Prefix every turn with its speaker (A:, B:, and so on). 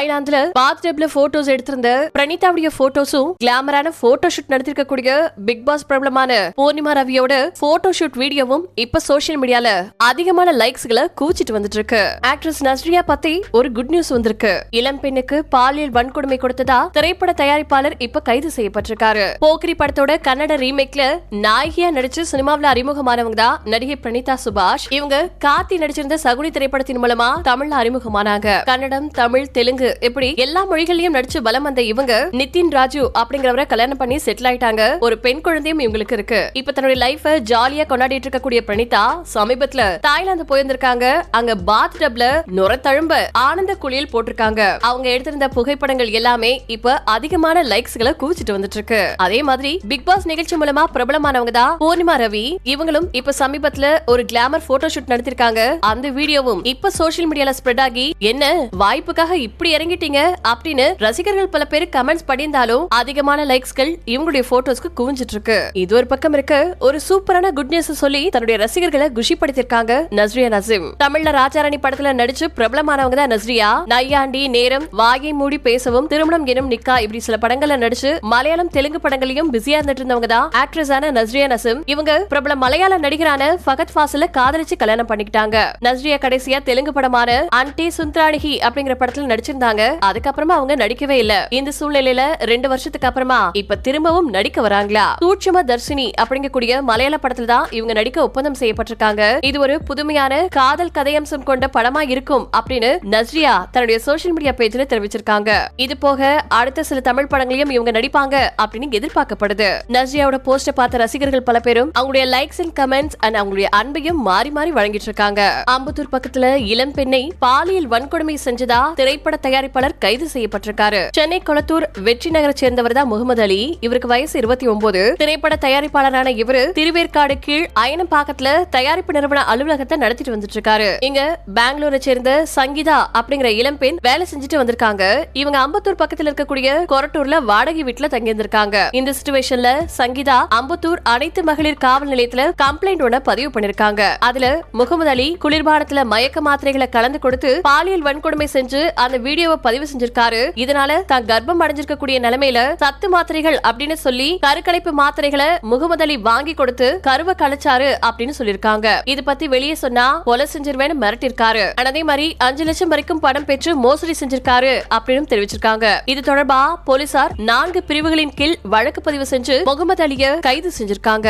A: தாய்லாந்துல bath photos எடுத்திருந்த பிரணீதாவுடைய போட்டோஸும் கிளாமரான போட்டோ ஷூட் நடத்திருக்கக்கூடிய பிக் பாஸ் பிரபலமான பூர்ணிமா ரவியோட போட்டோ ஷூட் வீடியோவும் இப்ப சோசியல் மீடியால அதிகமான லைக்ஸ்களை கூச்சிட்டு வந்துட்டு இருக்கு ஆக்ட்ரஸ் நஸ்ரியா பத்தி ஒரு குட் நியூஸ் வந்திருக்கு. இளம் பெண்ணுக்கு பாலியல் வன்கொடுமை கொடுத்ததா திரைப்பட தயாரிப்பாளர் இப்ப கைது செய்யப்பட்டிருக்காரு. போக்ரி படத்தோட கன்னட ரீமேக்ல நாயகியா நடிச்சு சினிமாவில அறிமுகமானவங்க தான் நடிகை பிரணீதா சுபாஷ். இவங்க கார்த்தி நடிச்சிருந்த சகுனி திரைப்படத்தின் மூலமா தமிழ்ல அறிமுகமானாங்க. கன்னடம் தமிழ் தெலுங்கு இப்படி எல்லா மொழிகளையும் நடிச்சு பலம் வந்த இவங்க நிதின் ராஜு அப்படிங்கிறவரை கல்யாணம் பண்ணி செட்டில் ஆயிட்டாங்க. ஒரு பெண் குழந்தையும் இவங்களுக்கு இருக்கு. இப்ப தன்னுடைய லைஃப ஜாலியா கொண்டாடிட்டு இருக்கக்கூடிய பிரணிதா சமீபத்துல தாய்லாந்து போயிருந்திருக்காங்க. அங்க பாத் டப்ல நுர தழும்ப ஆனந்த குளியல் போட்டிருக்காங்க. அவங்க எடுத்திருந்த புகைப்படங்கள் எல்லாமே இப்ப அதிகமான லைக்ஸ்களை குவிச்சிட்டு வந்துட்டு இருக்கு அதே மாதிரி பிக் பாஸ் நிகழ்ச்சி மூலமா பிரபலமானவங்க தான் பூர்ணிமா ரவி. இவங்களும் இப்ப சமீபத்துல ஒரு கிளாமர் போட்டோ ஷூட் நடத்திருக்காங்க. அந்த வீடியோவும் இப்ப சோசியல் மீடியால ஸ்ப்ரெட் ஆகி என்ன? வாய்ப்புக்காக இப்படி இறங்கிட்டீங்க அப்படின்னு ரசிகர்கள் பல பேர் கமெண்ட்ஸ் படிந்தாலும் அதிகமான லைக்ஸ்கள் இவங்களுடைய போட்டோஸ்க்கு குவிஞ்சிட்டு இருக்கு. இது ஒரு பக்கம் இருக்க. ஒரு சூப்பரான குட் நியூஸ் சொல்லி தன்னுடைய ரசிகர்களை குஷிப்படுத்திருக்காங்க நஸ்ரியா நசீம். தமிழ்ல ராஜாராணி படத்துல நடிச்சு பிரபலமானவங்க தான் நஸ்ரியா. நையாண்டி நேரம் வாயை மூடி பேசவும் திருமணம் எனும் நிக்கா இப்படி சில படங்கள்ல நடிச்சு மலையாளம் தெலுங்கு படங்களையும் பிஸியா இருந்துட்டு இருந்தவங்க தான் ஆக்ட்ரஸான நஸ்ரியா நசீம். இவங்க பிரபல மலையாள நடிகரான ஃபகத் ஃபாசில காதலிச்சு கல்யாணம் பண்ணிக்கிட்டாங்க. நஸ்ரியா கடைசியா தெலுங்கு படமான அன்டி சுந்தராணிகி அப்படிங்கிற படத்துல நடிச்சிருந்தாங்க. அதுக்கப்புறமா அவங்க நடிக்கவே இல்ல. இந்த சூழ்நிலையில ரெண்டு வருஷத்துக்கு அப்புறமா இப்ப திரும்பவும் நடிக்க வராங்களா? சூட்சம தர்ஷினி அப்படிங்கக்கூடிய மலையாள படத்துல தான் இவங்க நடிக்க ஒப்பந்தம் செய்யப்பட்டிருக்காங்க. இது ஒரு புதுமையான காதல் கதையம்சம் கொண்ட படமா இருக்கும் அப்படின்னு நஸ்ரியா தன்னுடைய சோசியல் மீடியா பேஜ்ல தெரிவிச்சிருக்காங்க. இது போக அடுத்த சில தமிழ் படங்களையும் இவங்க நடிப்பாங்க அப்படின்னு எதிர்பார்க்கப்படுது. நஸ்ரியாவோட போஸ்ட பார்த்த ரசிகர்கள் பல பேரும் அவங்களுடைய லைக்ஸ் அண்ட் கமெண்ட்ஸ் அண்ட் அவங்களுடைய அன்பையும் மாறி மாறி வழங்கிட்டு இருக்காங்க. அம்பத்தூர் பக்கத்துல இளம் பெண்ணை பாலியல் வன்கொடுமை செஞ்சதா திரைப்பட தயாரிப்பாளர் கைது செய்யப்பட்டிருக்காரு. சென்னை கொளத்தூர் வெற்றி நகரை சேர்ந்தவர் தான் முகமது அலி. இவருக்கு வயசு இருபத்தி ஒன்பது திரைப்பட தயாரிப்பாளரான இவர் திருவேற்காடு கீழ் அயனம்பாக்கத்துல தயாரிப்பு நிறுவன அலுவலகத்தை நடத்திட்டு வந்துட்டு இருக்காரு இங்க பெங்களூரை சேர்ந்த சங்கீதா அப்படிங்கிற இளம்பெண் வேலை செஞ்சுட்டு வந்திருக்காங்க. இவங்க அம்பத்தூர் பக்கத்துல இருக்கக்கூடிய கொரட்டூர்ல வாடகை வீட்டுல தங்கி இருந்திருக்காங்க இந்த சுச்சுவேஷன்ல சங்கீதா அம்பத்தூர் அனைத்து மகளிர் காவல் நிலையத்துல கம்ப்ளைண்ட் ஒண்ண பதிவு பண்ணிருக்காங்க. அதுல முகமது அலி குளிர்பானத்துல மயக்க மாத்திரைகளை கலந்து கொடுத்து பாலியல் வன்கொடுமை செஞ்சு அந்த வீடியோ வீடியோவை பதிவு செஞ்சிருக்காரு. இதனால தான் கர்ப்பம் அடைஞ்சிருக்கக்கூடிய நிலைமையில சத்து மாத்திரைகள் அப்படின்னு சொல்லி கருக்கலைப்பு மாத்திரைகளை முகமது அலி வாங்கி கொடுத்து கருவை கலைச்சாரு அப்படின்னு சொல்லிருக்காங்க இது பத்தி வெளியே சொன்னா கொலை செஞ்சிருவேன்னு மிரட்டிருக்காரு அதே மாதிரி அஞ்சு லட்சம் வரைக்கும் பணம் பெற்று மோசடி செஞ்சிருக்காரு அப்படின்னு தெரிவிச்சிருக்காங்க. இது தொடர்பா போலீசார் நான்கு பிரிவுகளின் கீழ் வழக்கு பதிவு செஞ்சு முகமது அலிய கைது செஞ்சிருக்காங்க.